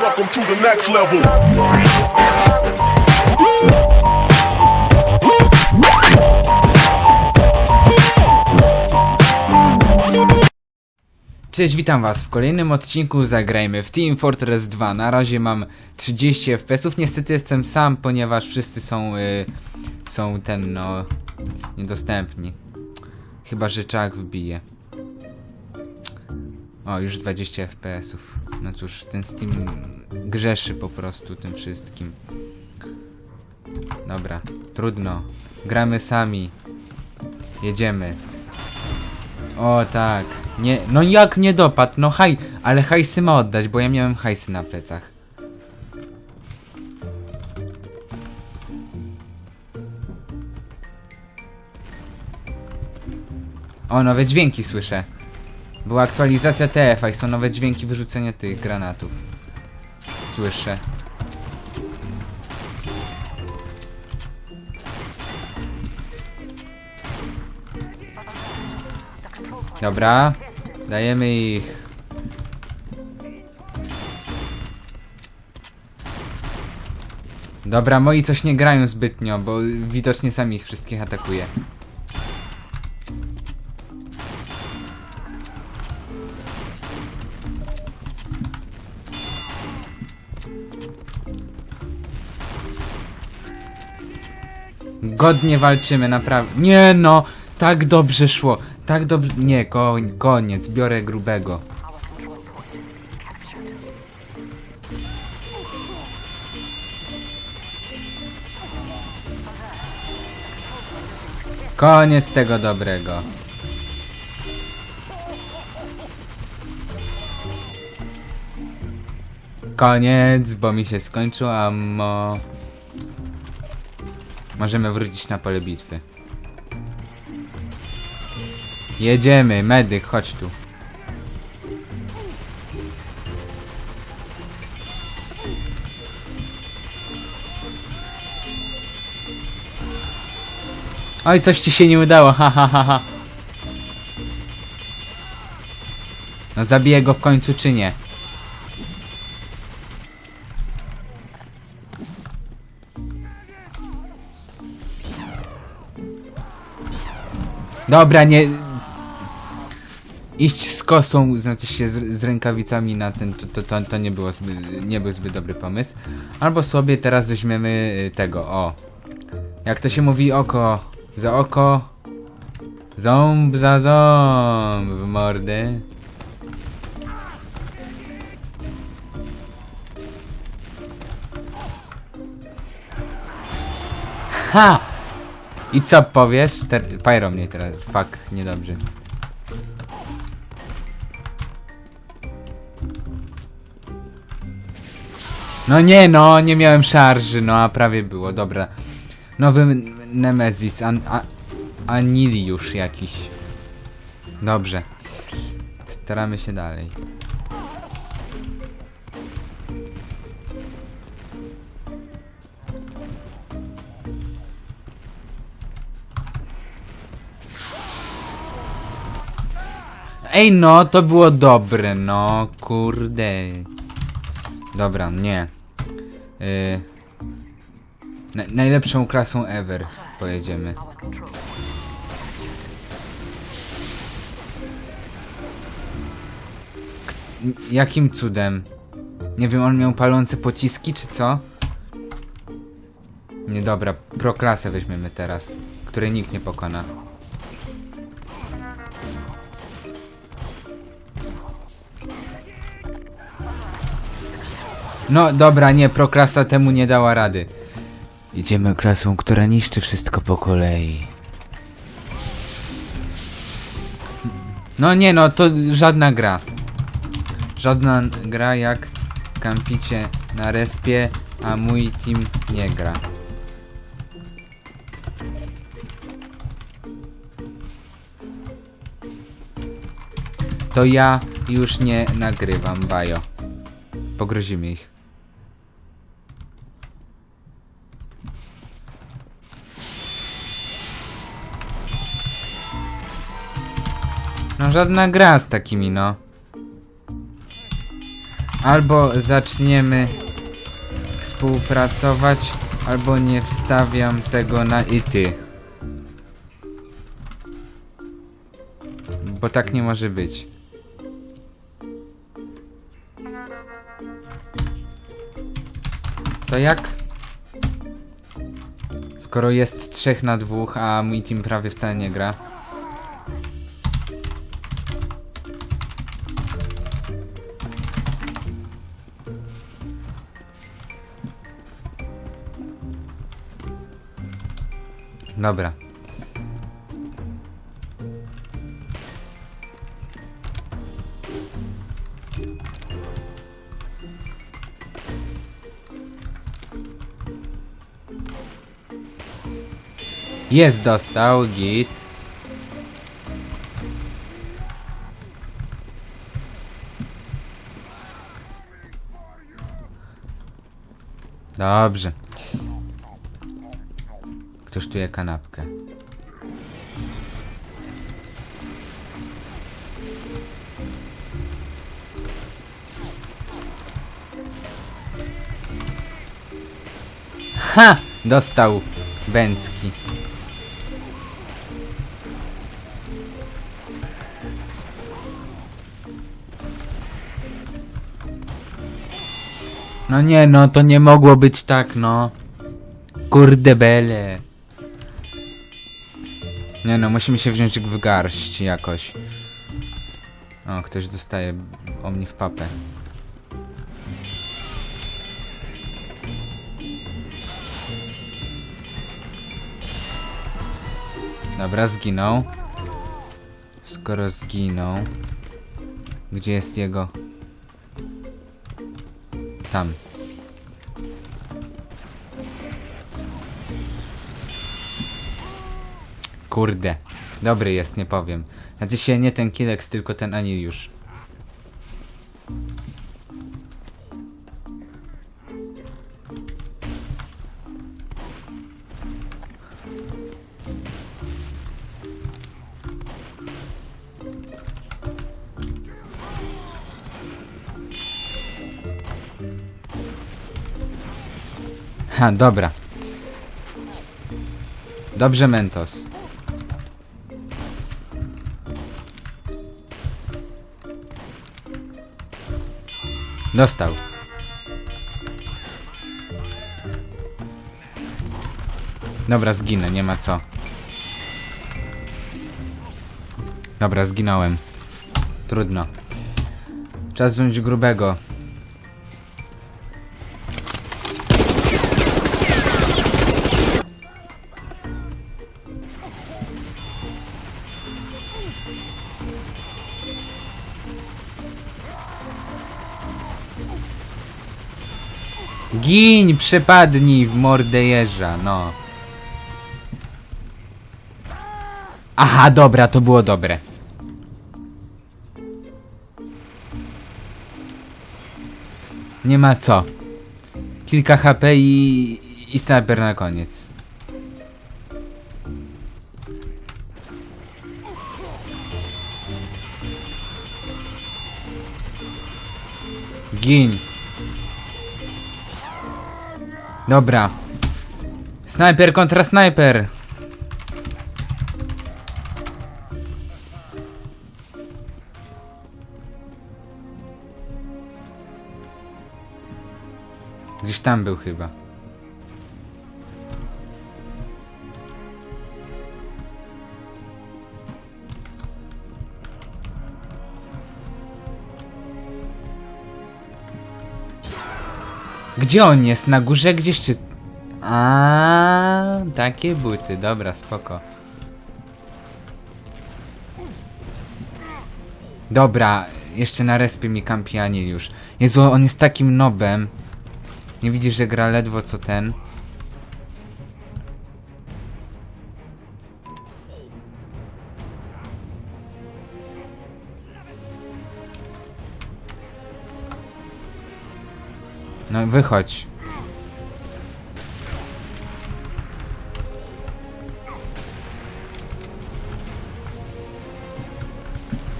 To the next level. Cześć, witam was w kolejnym odcinku Zagrajmy w Team Fortress 2. Na razie mam 30 FPS-ów. Niestety jestem sam, ponieważ wszyscy są, y, są ten, no, niedostępni. Chyba, że czak wbije. O, już 20 FPS-ów. No cóż, ten Steam grzeszy po prostu tym wszystkim. Dobra, trudno. Gramy sami. Jedziemy. O tak. Nie, no jak nie dopadł? No haj, ale hajsy ma oddać, bo ja miałem hajsy na plecach. O, nowe dźwięki słyszę. Była aktualizacja TF-a i są nowe dźwięki wyrzucenia tych granatów. Słyszę. Dobra, dajemy ich. Dobra, moi coś nie grają zbytnio, bo widocznie sami ich wszystkich atakuje. Godnie walczymy, naprawdę. Nie no, tak dobrze szło. Tak dobrze. Nie, ko koniec, biorę grubego. Koniec tego dobrego. Koniec, bo mi się skończyło ammo. Możemy wrócić na pole bitwy. Jedziemy, medyk, chodź tu. Oj, coś ci się nie udało, ha ha ha ha. No zabiję go w końcu czy nie? Dobra, nie. Iść z kosą, znaczy się z, z rękawicami na ten, to, to, to, to nie było zbyt, nie był zbyt dobry pomysł. Albo sobie teraz weźmiemy y, tego, o. Jak to się mówi, oko za oko, ząb za ząb w mordę. Ha! I co powiesz? Ter Pyro mnie teraz. Fuck, niedobrze. No nie no, nie miałem szarży, no a prawie było, dobra. Nowy Nemesis, an a Aniliusz jakiś. Dobrze. Staramy się dalej. Ej no, to było dobre, no kurde. Dobra, nie. Yy, na, najlepszą klasą ever pojedziemy. K jakim cudem? Nie wiem, on miał palące pociski, czy co? Nie dobra, pro klasę weźmiemy teraz, której nikt nie pokona. No dobra, nie, proklasa temu nie dała rady. Idziemy klasą, która niszczy wszystko po kolei. No nie no, to żadna gra. Żadna gra jak kampicie na respie, a mój team nie gra. To ja już nie nagrywam, bajo. Pogrozimy ich. No żadna gra z takimi, no. Albo zaczniemy współpracować, albo nie wstawiam tego na i ty. Bo tak nie może być. To jak? Skoro jest trzech na dwóch, a mój team prawie wcale nie gra. Dobra. Jest dostał, git. Dobrze. Ktoś tu je kanapkę. Ha! Dostał Bęcki. No nie, no to nie mogło być tak, no. Kurde bele. Nie no, musimy się wziąć w garść jakoś. O, ktoś dostaje o mnie w papę. Dobra, zginął. Skoro zginął. Gdzie jest jego? Tam. Kurde. Dobry jest, nie powiem. Znaczy się nie ten Kilex, tylko ten Aniliusz. Ha, dobra. Dobrze, Mentos. Dostał. Dobra, zginę, nie ma co. Dobra, zginąłem. Trudno. Czas wziąć grubego. Gin, przepadnij w mordę jeża, no. Aha, dobra, to było dobre. Nie ma co. Kilka HP i, i sniper na koniec. Gin. Dobra. Snajper kontra snajper. Gdzieś tam był chyba. Gdzie on jest? Na górze gdzieś czy... A, takie buty, dobra, spoko. Dobra, jeszcze na respie mi kampi Anil już. Jezu, on jest takim nobem. Nie widzisz, że gra ledwo co ten? No wychodź.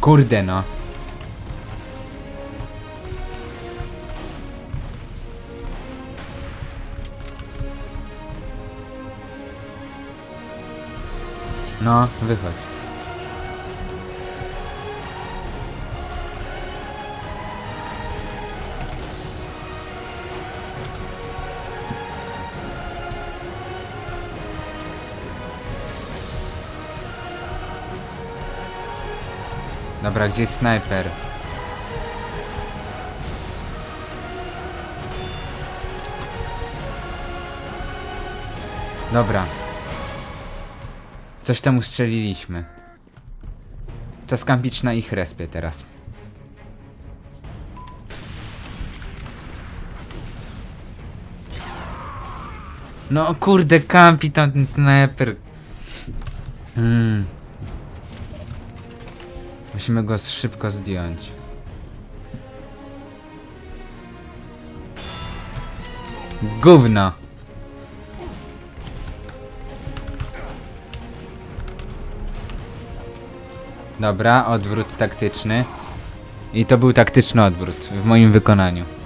Kurde no. No, wychodź. Dobra, gdzie jest snajper? Dobra. Coś tam ustrzeliliśmy. Czas kampić na ich respie teraz. No kurde, kampi tam ten sniper. Hmm. Musimy go szybko zdjąć. Gówno. Dobra, odwrót taktyczny. I to był taktyczny odwrót w moim wykonaniu.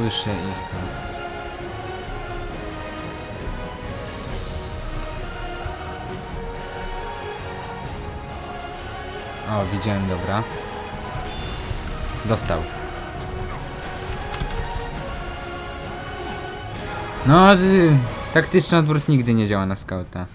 Słyszę ich. O, widziałem, dobra. Dostał. No, ty, taktyczny odwrót nigdy nie działa na skauta.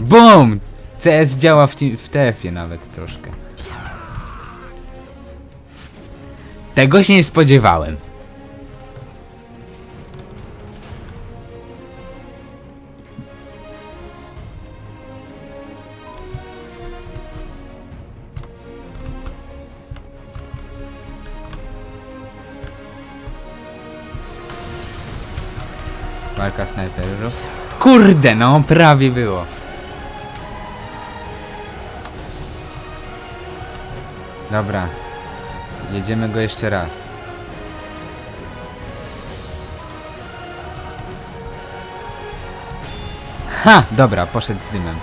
BUM! CS działa w, w TF-ie nawet troszkę. Tego się nie spodziewałem. Walka snajperów. Kurde, no prawie było. Dobra. Jedziemy go jeszcze raz. Ha! Dobra, poszedł z dymem.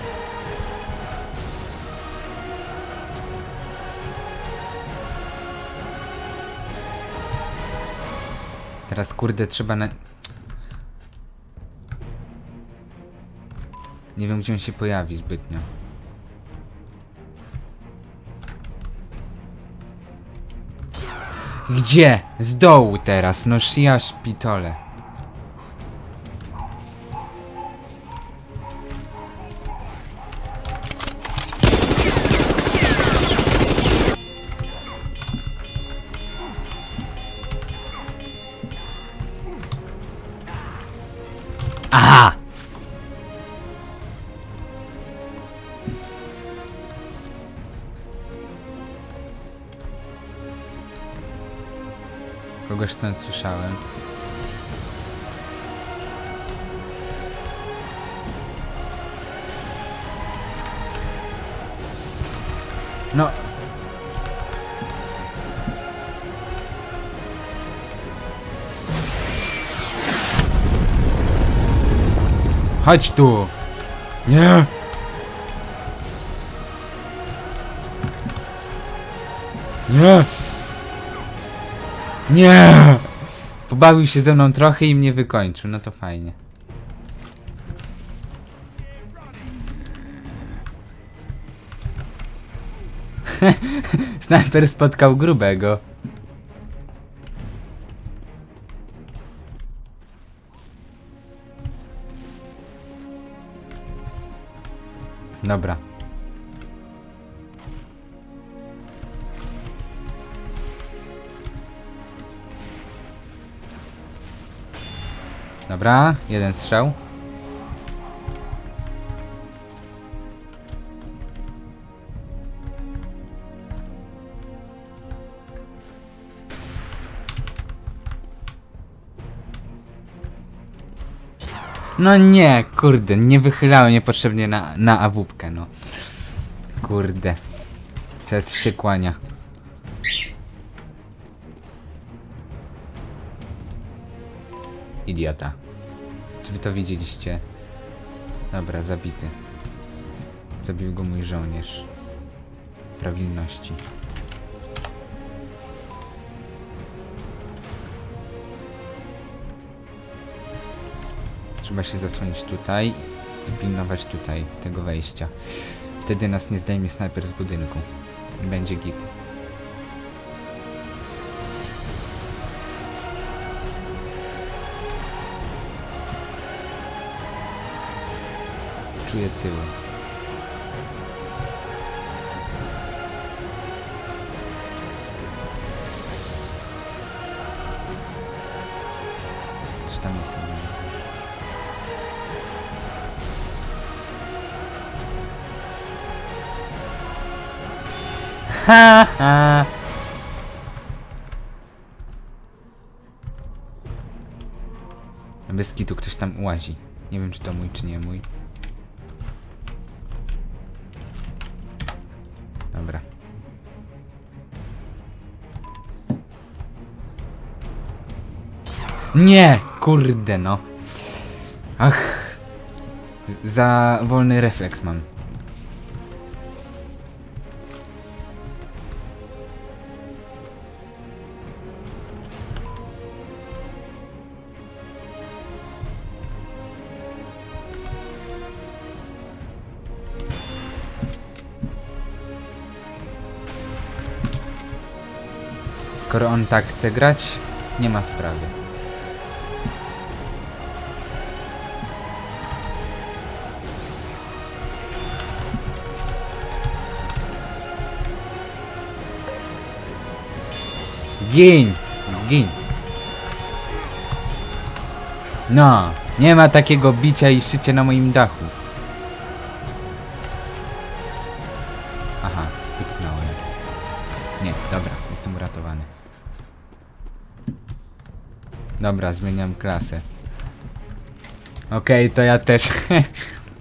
Teraz kurde trzeba na... Nie wiem gdzie on się pojawi zbytnio. Gdzie? Z dołu teraz, no ja szpitole. Kogoś stąd słyszałem. No. Chodź tu. Nie. Nie. Nie! Pobawił się ze mną trochę i mnie wykończył, no to fajnie. Snajper spotkał grubego. Dobra. Dobra, jeden strzał. No nie, kurde, nie wychylałem niepotrzebnie na, na awupkę, no. Kurde. Teraz się kłania. Idiota. Wy to widzieliście? Dobra, zabity. Zabił go mój żołnierz. Prawilności. Trzeba się zasłonić tutaj i pilnować tutaj tego wejścia. Wtedy nas nie zdejmie snajper z budynku. Będzie git. Tam jest? Ha, ha. Bez kitu ktoś tam łazi. Nie wiem czy to mój czy nie mój. Nie! Kurde no. Ach. Za wolny refleks mam. Skoro on tak chce grać, nie ma sprawy. Gin! Gin! No, nie ma takiego bicia i szycia na moim dachu. Aha, wypchnąłem. Nie, dobra, jestem uratowany. Dobra, zmieniam klasę. Okej, to ja też.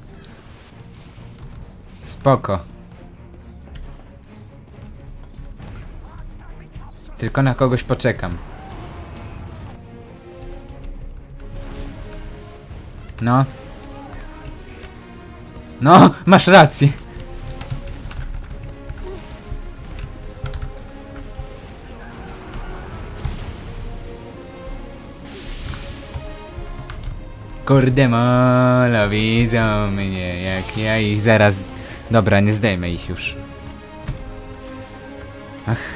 Spoko. Tylko na kogoś poczekam. No. No, masz rację. Kurde molo, widzą mnie, jak ja ich zaraz... Dobra, nie zdejmę ich już. Ach.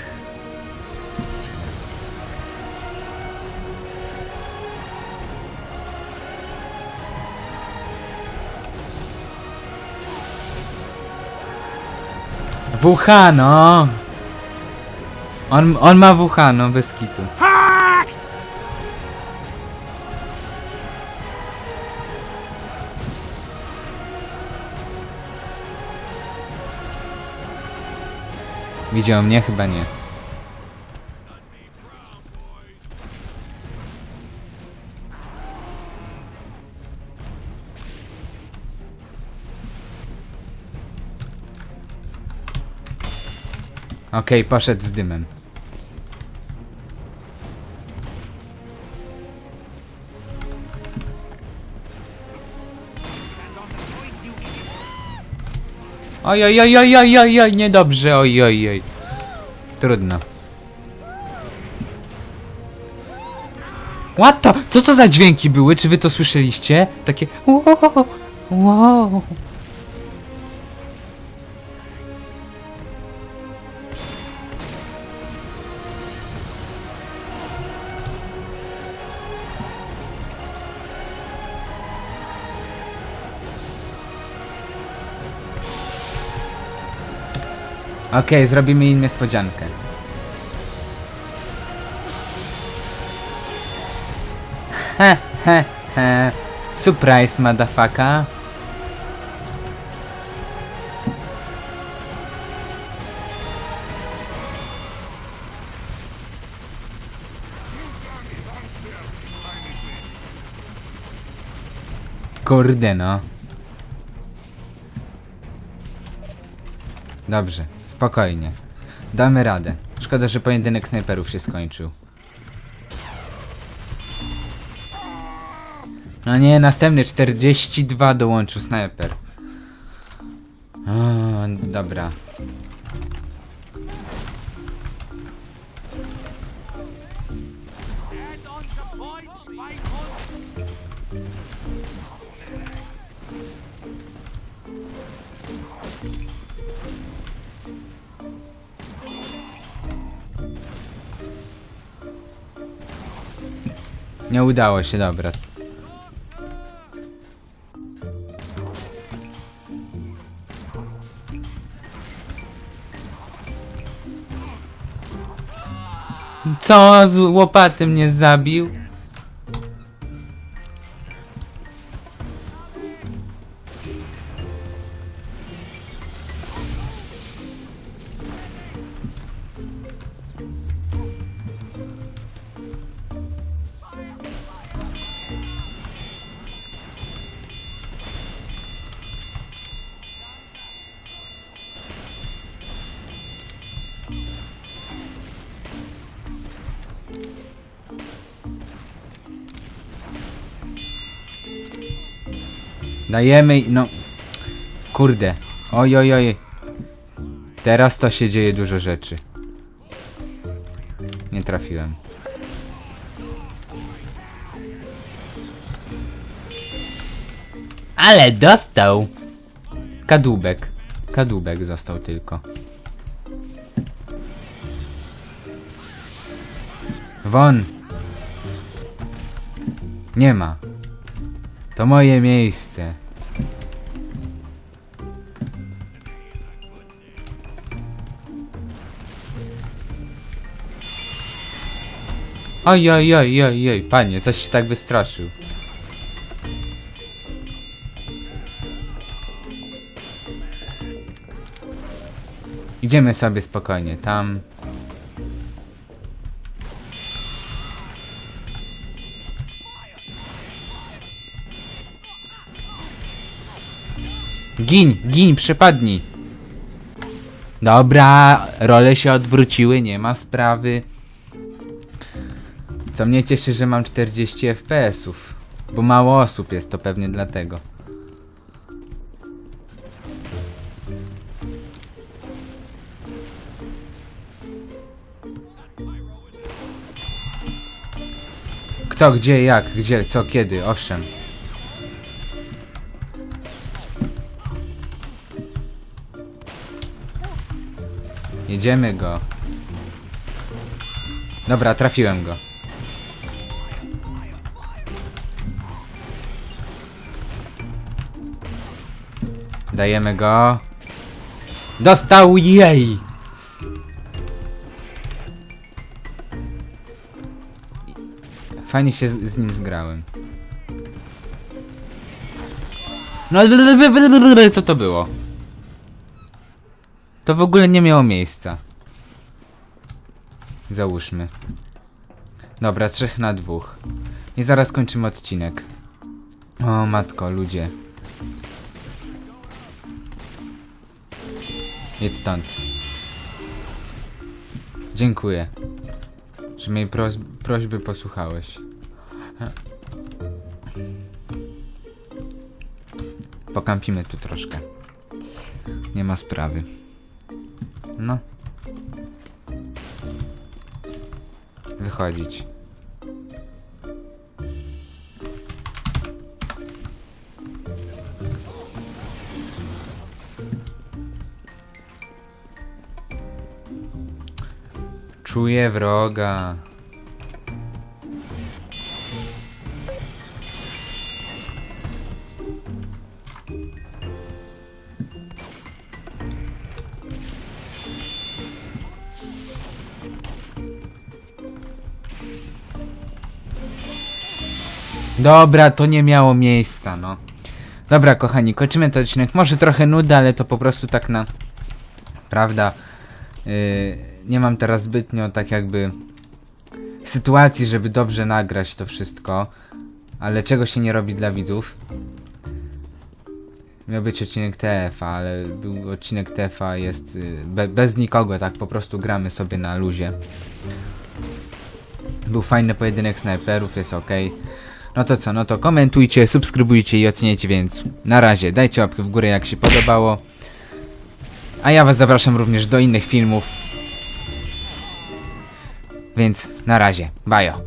WH, no! On, on ma WH, no, bez kitu. Widział mnie? Chyba nie. Okej, poszedł z dymem. Oj, oj, oj, oj, oj, oj, oj, niedobrze, oj, oj, oj. Trudno. What the? Co to za dźwięki były? Czy wy to słyszeliście? Takie wow, wow. Okej, zrobimy im niespodziankę. He, he, he. Surprise, motherfucker. Kurde no. Dobrze, spokojnie. Damy radę. Szkoda, że pojedynek snajperów się skończył. No nie, następny 42 dołączył snajper. O, dobra. Nie udało się, dobra. Co? Z łopaty mnie zabił? Dajemy, i- no... Kurde. Oj, oj, oj. Teraz to się dzieje dużo rzeczy. Nie trafiłem. Ale dostał! Kadłubek. Kadłubek został tylko. Won! Nie ma. To moje miejsce. Oj, panie, coś się tak wystraszył. Idziemy sobie spokojnie, tam. Gin, gin, przepadnij. Dobra, role się odwróciły, nie ma sprawy. Co mnie cieszy, że mam 40 FPS-ów. Bo mało osób jest, to pewnie dlatego. Kto, gdzie, jak, gdzie, co, kiedy, owszem. Jedziemy go. Dobra, trafiłem go. Dajemy go. Dostał jej! Fajnie się z, z nim zgrałem. No co to było? To w ogóle nie miało miejsca. Załóżmy. Dobra, trzech na dwóch. I zaraz kończymy odcinek. O matko, ludzie. Jedź stąd. Dziękuję, że mojej proś prośby posłuchałeś. Pokampimy tu troszkę. Nie ma sprawy. No. Wychodzić. Czuję wroga. Dobra, to nie miało miejsca, no. Dobra, kochani, kończymy ten odcinek. Może trochę nuda, ale to po prostu tak na... Prawda? Yy, nie mam teraz zbytnio tak jakby sytuacji, żeby dobrze nagrać to wszystko. Ale czego się nie robi dla widzów. Miał być odcinek TF, ale był odcinek TF jest y, be, bez nikogo, tak po prostu gramy sobie na luzie. Był fajny pojedynek snajperów, jest ok. No to co, no to komentujcie, subskrybujcie i oceniajcie, więc na razie dajcie łapkę w górę jak się podobało. A ja was zapraszam również do innych filmów. Więc na razie, bajo.